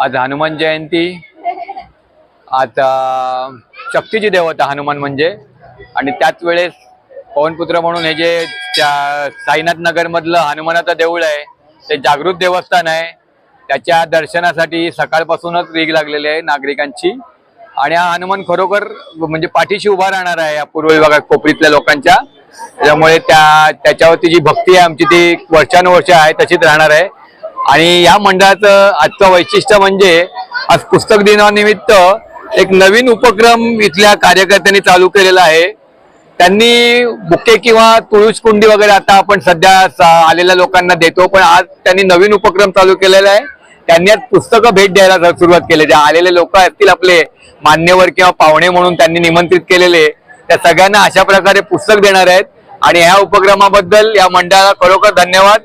आज हनुमान जयंती. आता शक्तीची देवता हनुमान म्हणजे. आणि त्याच वेळेस पवनपुत्र म्हणून हे जे त्या साईनाथ नगरमधलं हनुमानाचं देऊळ आहे ते जागृत देवस्थान आहे. त्याच्या दर्शनासाठी सकाळपासूनच रीग लागलेली आहे नागरिकांची. आणि हा हनुमान खरोखर म्हणजे पाठीशी उभा राहणार आहे या पूर्व विभागात कोपरीतल्या लोकांच्या. त्यामुळे त्या त्याच्यावरती जी भक्ती आहे आमची ती वर्षानुवर्ष आहे तशीच राहणार आहे. आणि या मंडळाचं आजचं वैशिष्ट्य म्हणजे आज पुस्तक दिनानिमित्त एक नवीन उपक्रम इथल्या कार्यकर्त्यांनी चालू केलेला आहे. त्यांनी बुके किंवा तुळस कुंडी वगैरे आता आपण सध्या आलेल्या लोकांना देतो पण आज त्यांनी नवीन उपक्रम चालू केलेला आहे. त्यांनी आज पुस्तकं भेट द्यायला सुरुवात केली जे आलेले लोक असतील आपले मान्यवर किंवा पाहुणे म्हणून त्यांनी निमंत्रित केलेले त्या सगळ्यांना अशा प्रकारे पुस्तक देणार आहेत. आणि ह्या उपक्रमाबद्दल या मंडळाला खरोखर धन्यवाद.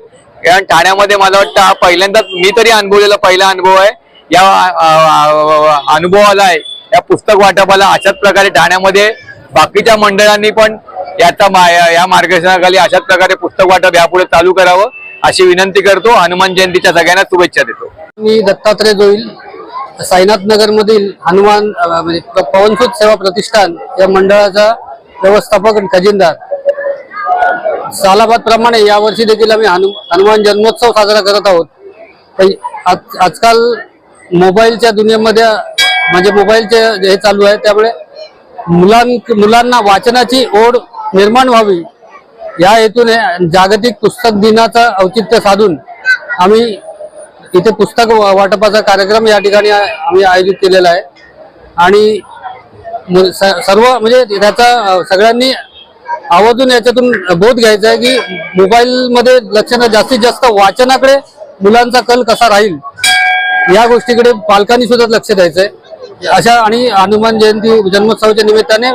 कारण ठाण्यामध्ये मला वाटतं हा पहिल्यांदाच मी तरी अनुभवलेला पहिला अनुभव आहे. या अनुभवाला आहे. या पुस्तक वाटपाला अशाच प्रकारे ठाण्यामध्ये बाकीच्या मंडळांनी पण याचा मा- या मार्गदर्शनाखाली अशाच प्रकारे पुस्तक वाटप यापुढे चालू करावं अशी विनंती करतो. हनुमान जयंतीच्या सगळ्यांना शुभेच्छा देतो. मी दत्तात्रय जोईल साईनाथ नगर मधील हनुमान म्हणजे पवनसुत सेवा प्रतिष्ठान या मंडळाचा व्यवस्थापक आणि खजिनदार. सालाबाद प्रमाणे यावर्षी देखील आम्ही हनु हनुमान जन्मोत्सव साजरा करत आहोत. पण आज आजकाल मोबाईलच्या दुनियेमध्ये म्हणजे मोबाईलचे हे चालू आहे त्यामुळे मुलां मुलांना वाचनाची ओढ निर्माण व्हावी या हेतूने जागतिक पुस्तक दिनाचं औचित्य साधून आम्ही इथे पुस्तक वा- वाटपाचा कार्यक्रम या ठिकाणी आम्ही आयोजित केलेला आहे. आणि स- सर्व म्हणजे त्याचा सगळ्यांनी आवर्जून याच्यातून बोध घ्यायचा आहे की मोबाईलमध्ये लक्ष न जास्तीत जास्त वाचनाकडे मुलांचा कल कसा राहील या गोष्टीकडे पालकांनी सुद्धा लक्ष द्यायचंय. अशा आणि हनुमान जयंती जन्मोत्सवाच्या निमित्ताने